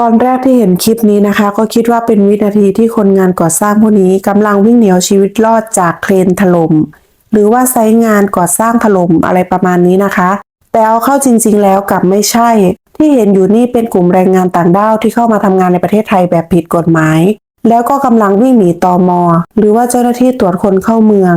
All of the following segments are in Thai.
ตอนแรกที่เห็นคลิปนี้นะคะ ก็คิดว่าเป็นวินาทีที่คนงานก่อสร้างผู้นี้กำลังวิ่งเหนียวชีวิตรอดจากเครนถล่มหรือว่าไซต์งานก่อสร้างถล่มอะไรประมาณนี้นะคะ แต่เอาเข้าจริง ๆ แล้วกลับไม่ใช่ ที่เห็นอยู่นี่เป็นกลุ่มแรงงานต่างด้าวที่เข้ามาทำงานในประเทศไทยแบบผิดกฎหมาย แล้วก็กำลังวิ่งหนีตอมอหรือว่าเจ้าหน้าที่ตรวจคนเข้าเมือง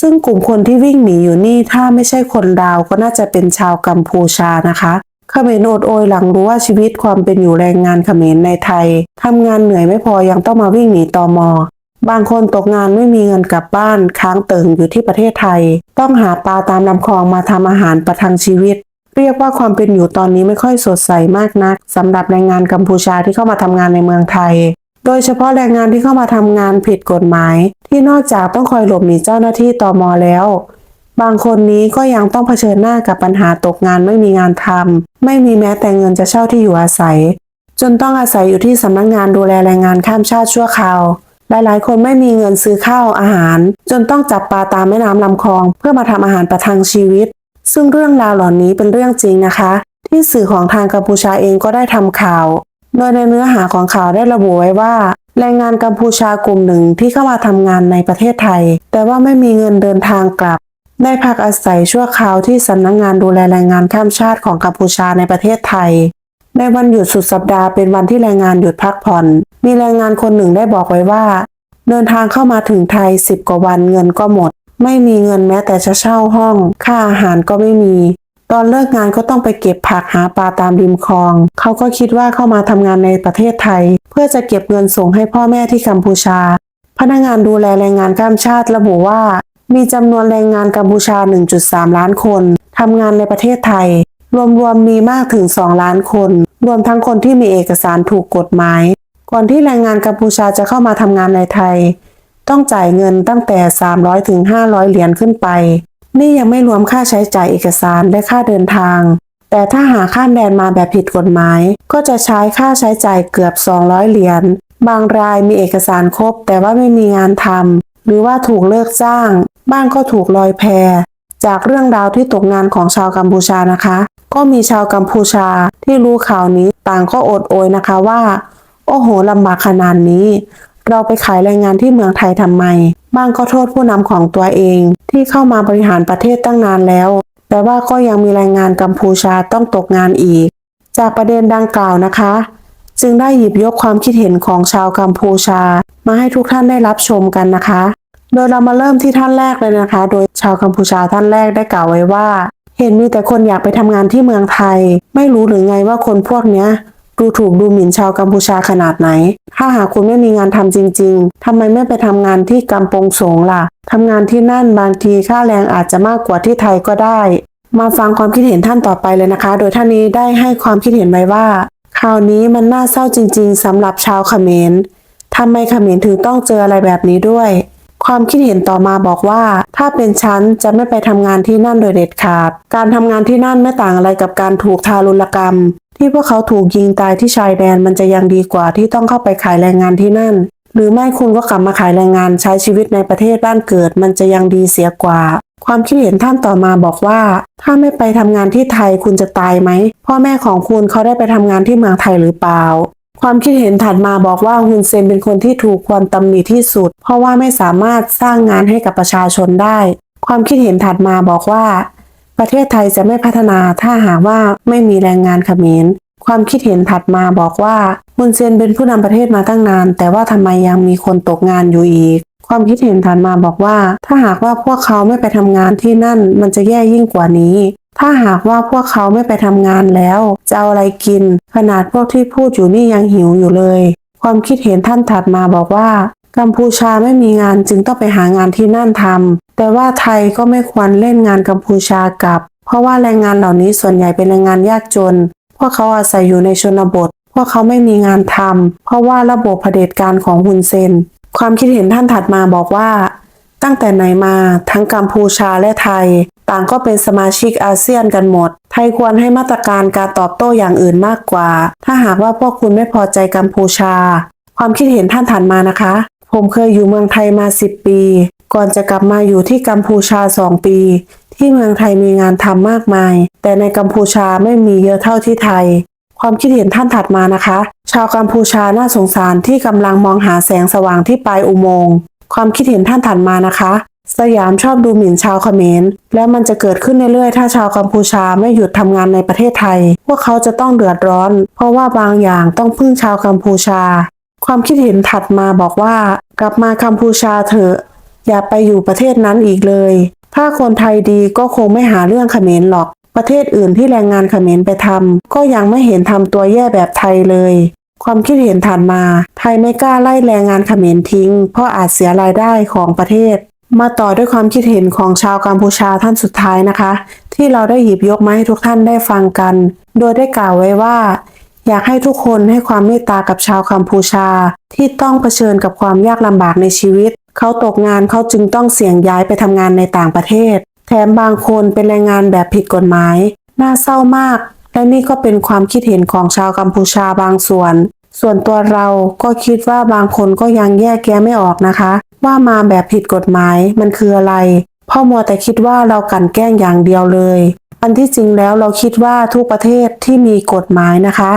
ซึ่งกลุ่มคนที่วิ่งหนีอยู่นี่ถ้าไม่ใช่คนดาวก็น่าจะเป็นชาวกัมพูชานะคะ เขมรโอดโอยหลังรู้ว่าชีวิตความเป็นอยู่แรงงานเขมรในไทยทำงานเหนื่อยไม่พอยังต้องมาวิ่งหนีตอมอบางคนตกงานไม่มีเงินกลับบ้านค้างเติ่งอยู่ที่ประเทศไทย ต้องหาปลาตามลำคลองมาทำอาหารประทังชีวิต เรียกว่าความเป็นอยู่ตอนนี้ไม่ค่อยสดใสมากนักสำหรับแรงงานกัมพูชาที่เข้ามาทำงานในเมืองไทย โดยเฉพาะแรงงานที่เข้ามาทำงานผิดกฎหมาย ที่นอกจากต้องคอยหลบหนีเจ้าหน้าที่ตอมอแล้ว บางคนนี้ก็ยังต้องเผชิญหน้ากับปัญหาตกงานไม่มีงานทำไม่มีแม้แต่เงินจะเช่าที่อยู่อาศัย จนต้องอาศัยอยู่ที่สำนักงานดูแลแรงงานข้ามชาติชั่วคราวหลายๆ คนไม่มีเงินซื้อข้าวอาหาร จนต้องจับปลาตามแม่น้ำลำคลอง เพื่อมาทำอาหารประทังชีวิต ซึ่งเรื่องราวเหล่านี้เป็นเรื่องจริงนะคะ ที่สื่อของทางกัมพูชาเองก็ได้ทำข่าว โดยในเนื้อหาของข่าวได้ระบุไว้ว่าแรงงานกัมพูชากลุ่มหนึ่งที่เข้ามาทำงานในประเทศไทย แต่ว่าไม่มีเงินเดินทางกลับ ได้พักอาศัยชั่วคราวที่สำนักงงานดูแลแรงงานข้ามชาติของกัมพูชาในประเทศไทย ในวันหยุดสุดสัปดาห์เป็นวันที่แรงงานหยุดพักผ่อน มีแรงงานคนหนึ่งได้บอกไว้ว่า เดินทางเข้ามาถึงไทยสิบกว่าวันเงินก็หมด ไม่มีเงินแม้แต่จะเช่าห้อง ค่าอาหารก็ไม่มี ตอนเลิกงานก็ต้องไปเก็บผักหาปลาตามริมคลอง เขาก็คิดว่าเข้ามาทำงานในประเทศไทย เพื่อจะเก็บเงินส่งให้พ่อแม่ที่กัมพูชา พนักงานดูแลแรงงานข้ามชาติระบุว่า มีจำนวนแรงงานกัมพูชา 1.3 ล้านคนทำงานในประเทศไทย รวมๆมีมากถึง 2 ล้านคน รวมทั้งคนที่มีเอกสารถูกกฎหมาย ก่อนที่แรงงานกัมพูชาจะเข้ามาทำงานในไทย ต้องจ่ายเงินตั้งแต่ 300ถึง500 เหรียญขึ้นไป นี่ยังไม่รวมค่าใช้จ่ายเอกสารและค่าเดินทาง แต่ถ้าหาข้ามแดนมาแบบผิดกฎหมาย ก็จะใช้ค่าใช้จ่ายเกือบ 200 เหรียญบางรายมีเอกสารครบแต่ว่าไม่มีงานทำ หรือว่าถูกเลิกจ้าง บ้างก็ถูกลอยแพ จากเรื่องราวที่ตกงานของชาวกัมพูชานะคะ ก็มีชาวกัมพูชาที่รู้ข่าวนี้ต่างก็อดโอยนะคะว่า โอ้โหลำบากขนาดนี้ เราไปขายแรงงานที่เมืองไทยทำไม บ้างก็โทษผู้นำของตัวเอง ที่เข้ามาบริหารประเทศตั้งนานแล้ว แต่ว่าก็ยังมีแรงงานกัมพูชาต้องตกงานอีก จากประเด็นดังกล่าวนะคะ จึงได้หยิบยกความคิดเห็นของชาวกัมพูชา มาให้ทุกท่านได้รับชมกันนะคะ โดยเรามาเริ่มที่ท่านแรกเลยนะคะ โดยชาวกัมพูชาท่านแรกได้กล่าวไว้ว่า เห็นมีแต่คนอยากไปทำงานที่เมืองไทย ไม่รู้หรือไงว่าคนพวกเนี้ยดูถูกดูหมิ่นชาวกัมพูชาขนาดไหน ถ้าหากคุณไม่มีงานทำจริง ๆทำไมไม่ไปทำงานที่กัมปงสงล่ะทำงานที่นั่นบางทีค่าแรงอาจจะมากกว่าที่ไทยก็ได้ มาฟังความคิดเห็นท่านต่อไปเลยนะคะ โดยท่านนี้ได้ให้ความคิดเห็นไว้ว่า ข่าวนี้มันน่าเศร้าจริงๆสำหรับชาวเขมรทำไมเขมรถึงต้องเจออะไรแบบนี้ด้วย ความคิดเห็นต่อมาบอกว่า ถ้าเป็นฉันจะไม่ไปทำงานที่นั่นโดยเด็ดขาด การทำงานที่นั่นไม่ต่างอะไรกับการถูกทารุณกรรม ที่พวกเขาถูกยิงตายที่ชายแดนมันจะยังดีกว่าที่ต้องเข้าไปขายแรงงานที่นั่น หรือไม่คุณก็กลับมาขายแรงงานใช้ชีวิตในประเทศบ้านเกิด มันจะยังดีเสียกว่า ความคิดเห็นท่านต่อมาบอกว่า ถ้าไม่ไปทำงานที่ไทยคุณจะตายไหมพ่อแม่ของคุณเขาได้ไปทำงานที่เมืองไทยหรือเปล่า ความคิดเห็นถัดมาบอกว่าฮุนเซนเป็นคนที่ถูกควรตำหนิที่สุด เพราะว่าไม่สามารถสร้างงานให้กับประชาชนได้ ความคิดเห็นถัดมาบอกว่า ประเทศไทยจะไม่พัฒนาถ้าหากว่าไม่มีแรงงานเขมรความคิดเห็นถัดมาบอกว่าฮุนเซนเป็นผู้นำประเทศมาตั้งนาน แต่ว่าทำไมยังมีคนตกงานอยู่อีก ความคิดเห็นถัดมาบอกว่า ถ้าหากว่าพวกเขาไม่ไปทำงานที่นั่นมันจะแย่ยิ่งกว่านี้ ถ้าหากว่าพวกเขาไม่ไปทำงานแล้ว จะเอาอะไรกิน ขนาดพวกที่พูดอยู่นี่ยังหิวอยู่เลย ความคิดเห็นท่านถัดมาบอกว่า กัมพูชาไม่มีงานจึงต้องไปหางานที่นั่นทำแต่ว่าไทยก็ไม่ควรเล่นงานกัมพูชากับ เพราะว่าแรงงานเหล่านี้ส่วนใหญ่เป็นแรงงานยากจน พวกเขาอาศัยอยู่ในชนบท พวกเขาไม่มีงานทำเพราะว่าระบบเผด็จการของฮุนเซน ความคิดเห็นท่านถัดมาบอกว่า ตั้งแต่ไหนมาทั้งกัมพูชาและไทย ต่างก็เป็นสมาชิกอาเซียนกันหมด ไทยควรให้มาตรการการตอบโต้อย่างอื่นมากกว่า ถ้าหากว่าพวกคุณไม่พอใจกัมพูชา ความคิดเห็นท่านถัดมานะคะ ผมเคยอยู่เมืองไทยมา 10 ปี ก่อนจะกลับมาอยู่ที่กัมพูชา 2 ปี ที่เมืองไทยมีงานทำมากมาย แต่ในกัมพูชาไม่มีเยอะเท่าที่ไทย ความคิดเห็นท่านถัดมานะคะ ชาวกัมพูชาน่าสงสารที่กำลังมองหาแสงสว่างที่ปลายอุโมงค์ความคิดเห็นท่านถัดมานะคะ สยามชอบดูหมิ่นชาวเขมร แล้วมันจะเกิดขึ้นเรื่อยๆถ้าชาวกัมพูชาไม่หยุดทำงานในประเทศไทย พวกเขาจะต้องเดือดร้อน เพราะว่าบางอย่างต้องพึ่งชาวกัมพูชา ความคิดเห็นถัดมาบอกว่า กลับมากัมพูชาเถอะ อย่าไปอยู่ประเทศนั้นอีกเลย ถ้าคนไทยดีก็คงไม่หาเรื่องเขมรหรอก ประเทศอื่นที่แรงงานเขมรไปทำก็ยังไม่เห็นทำตัวแย่แบบไทยเลย ความคิดเห็นถัดมา ไทยไม่กล้าไล่แรงงานเขมรทิ้ง เพราะอาจเสียรายได้ของประเทศ มาต่อด้วยความคิดเห็นของชาวกัมพูชาท่านสุดท้ายนะคะ ที่เราได้หยิบยกมาให้ทุกท่านได้ฟังกัน โดยได้กล่าวไว้ว่า อยากให้ทุกคนให้ความเมตตากับชาวกัมพูชา ที่ต้องเผชิญกับความยากลำบากในชีวิต เขาตกงานเขาจึงต้องเสี่ยงย้ายไปทำงานในต่างประเทศ แถมบางคนเป็นแรงงานแบบผิดกฎหมาย น่าเศร้ามาก และนี่ก็เป็นความคิดเห็นของชาวกัมพูชาบางส่วน ส่วนตัวเราก็คิดว่าบางคนก็ยังแยกแยะไม่ออกนะคะ ว่ามาแบบผิดกฎหมายมันคืออะไรพ่อมัวแต่คิดว่าเรากลันแกล้งอย่างเดียวเลย อันที่จริงแล้วเราคิดว่าทุกประเทศที่มีกฎหมายนะคะ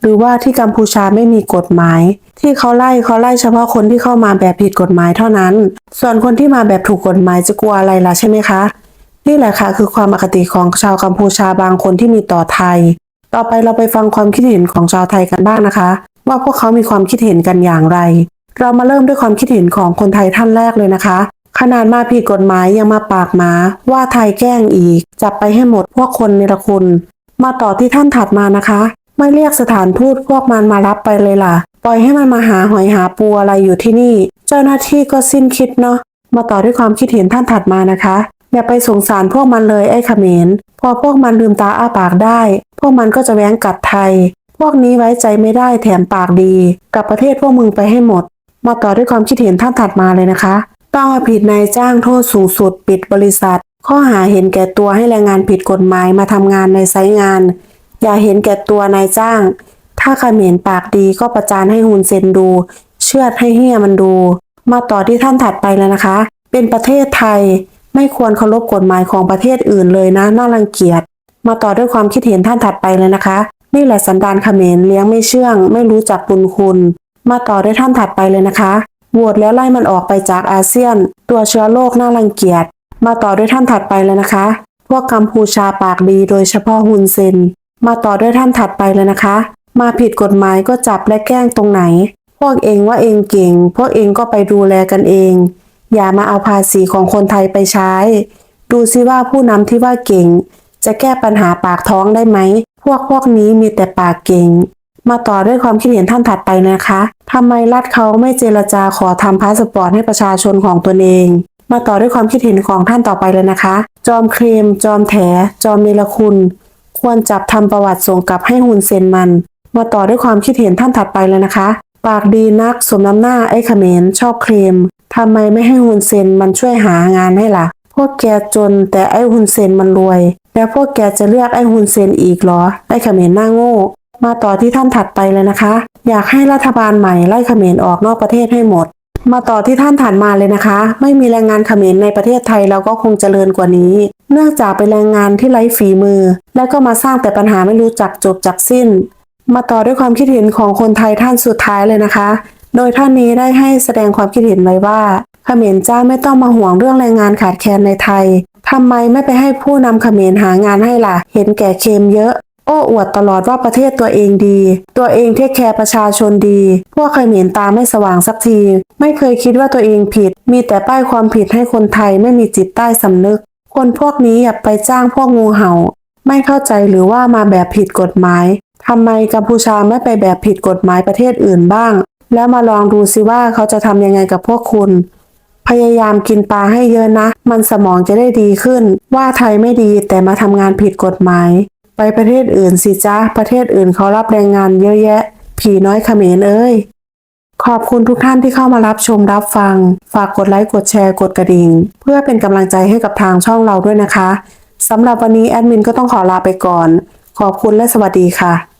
หรือว่าที่กัมพูชาไม่มีกฎหมาย ที่เขาไล่เขาไล่เฉพาะคนที่เข้ามาแบบผิดกฎหมายเท่านั้น ส่วนคนที่มาแบบถูกกฎหมายจะกลัวอะไรล่ะใช่ไหมคะ นี่แหละค่ะคือความอคติของชาวกัมพูชาบางคนที่มีต่อไทย ต่อไปเราไปฟังความคิดเห็นของชาวไทยกันบ้างนะคะ ว่าพวกเขามีความคิดเห็นกันอย่างไร เรามาเริ่มด้วยความคิดเห็นของคนไทยท่านแรกเลยนะคะ ขนาดมาผิดกฎหมายยังมาปากหมา ว่าไทยแกล้งอีก จับไปให้หมดพวกคนเนรคุณ มาต่อที่ท่านถัดมานะคะ ไม่เรียกสถานทูตพวกมันมารับไปเลยล่ะ ปล่อยให้มันมาหาหอยหาปูอะไรอยู่ที่นี่ เจ้าหน้าที่ก็สิ้นคิดเนาะมาต่อด้วยความคิดเห็นท่านถัดมานะคะ อย่าไปสงสารพวกมันเลยไอ้เขมร พอพวกมันลืมตาอ้าปากได้ พวกมันก็จะแว้งกัดไทย พวกนี้ไว้ใจไม่ได้แถมปากดี กับประเทศพวกมึงไปให้หมด มาต่อด้วยความคิดเห็นท่านถัดมาเลยนะคะ ต้องเอาผิดนายจ้างโทษสูงสุดปิดบริษัท ข้อหาเห็นแก่ตัวให้แรงงานผิดกฎหมายมาทำงานในไซต์งาน อย่าเห็นแก่ตัวนายจ้าง ถ้าเขมรปากดีก็ประจานให้ฮุนเซนดู เชือดให้เฮียมันดู มาต่อที่ท่านถัดไปแล้วนะคะ เป็นประเทศไทย ไม่ควรเคารพกฎหมายของประเทศอื่นเลยนะน่ารังเกียจ มาต่อด้วยความคิดเห็นท่านถัดไปเลยนะคะ นี่แหละสันดานเขมรเลี้ยงไม่เชื่อง ไม่รู้จักบุญคุณ มาต่อด้วยท่านถัดไปเลยนะคะโหวตแล้วไล่มันออกไปจากอาเซียน ตัวเชื้อโรคน่ารังเกียจ มาต่อด้วยท่านถัดไปเลยนะคะ พวกกัมพูชาปากดีโดยเฉพาะฮุนเซน มาต่อด้วยท่านถัดไปเลยนะคะ มาผิดกฎหมายก็จับและแกล้งตรงไหน พวกเองว่าเองเก่ง พวกเองก็ไปดูแลกันเอง อย่ามาเอาภาษีของคนไทยไปใช้ ดูซิว่าผู้นำที่ว่าเก่ง จะแก้ปัญหาปากท้องได้ไหม พวกพวกนี้มีแต่ปากเก่ง มาต่อด้วยความคิดเห็นท่านถัดไปนะคะทำไมรัฐเขาไม่เจรจาขอทำพาสปอร์ตให้ประชาชนของตนเอง มาต่อด้วยความคิดเห็นของท่านต่อไปเลยนะคะ จอมเครม จอมแถ จอมเนรคุณ ควรจับทำประวัติส่งกลับให้ฮุนเซนมัน มาต่อด้วยความคิดเห็นท่านถัดไปเลยนะคะ ปากดีนักสมน้ำหน้าไอ้เขมรชอบเคลมทำไมไม่ให้ฮุนเซนมันช่วยหางานให้ล่ะ พวกแกจนแต่ไอ้ฮุนเซนมันรวย แล้วพวกแกจะเลือกไอ้ฮุนเซนอีกเหรอ ไอ้เขมรหน้าโง่ มาต่อที่ท่านถัดไปเลยนะคะ อยากให้รัฐบาลใหม่ไล่เขมรออกนอกประเทศให้หมด มาต่อที่ท่านถัดมาเลยนะคะ ไม่มีแรงงานเขมรในประเทศไทยเราก็คงเจริญกว่านี้ เนื่องจากเป็นแรงงานที่ไร้ฝีมือ แล้วก็มาสร้างแต่ปัญหาไม่รู้จักจบจักสิ้น มาต่อด้วยความคิดเห็นของคนไทยท่านสุดท้ายเลยนะคะ โดยท่านนี้ได้ให้แสดงความคิดเห็นไว้ว่าเขมรเจ้าไม่ต้องมาห่วงเรื่องแรงงานขาดแคลนในไทยทำไมไม่ไปให้ผู้นำเขมรหางานให้ล่ะ เห็นแก่เคมเยอะ โอ้อวดตลอดว่าประเทศตัวเองดี ตัวเองเทคแคร์ประชาชนดี พวกเขมรตาไม่สว่างสักที ไม่เคยคิดว่าตัวเองผิด มีแต่ป้ายความผิดให้คนไทยไม่มีจิตใต้สำนึก คนพวกนี้อย่าไปจ้างพวกงูเห่า ไม่เข้าใจหรือว่ามาแบบผิดกฎหมาย ทำไมกัมพูชาไม่ไปแบบผิดกฎหมายประเทศอื่นบ้าง แล้วมาลองดูซิว่าเขาจะทำยังไงกับพวกคุณ พยายามกินปลาให้เยอะนะ มันสมองจะได้ดีขึ้น ว่าไทยไม่ดีแต่มาทำงานผิดกฎหมาย ไปประเทศอื่นสิจ้าประเทศอื่นเขารับแรงงานเยอะแยะ ผีน้อยเขมรเอ้ยขอบคุณทุกท่านที่เข้ามารับชมรับฟัง ฝากกดไลค์ กดแชร์ กดกระดิ่ง เพื่อเป็นกำลังใจให้กับทางช่องเราด้วยนะคะ สำหรับวันนี้แอดมินก็ต้องขอลาไปก่อน ขอบคุณและสวัสดีค่ะ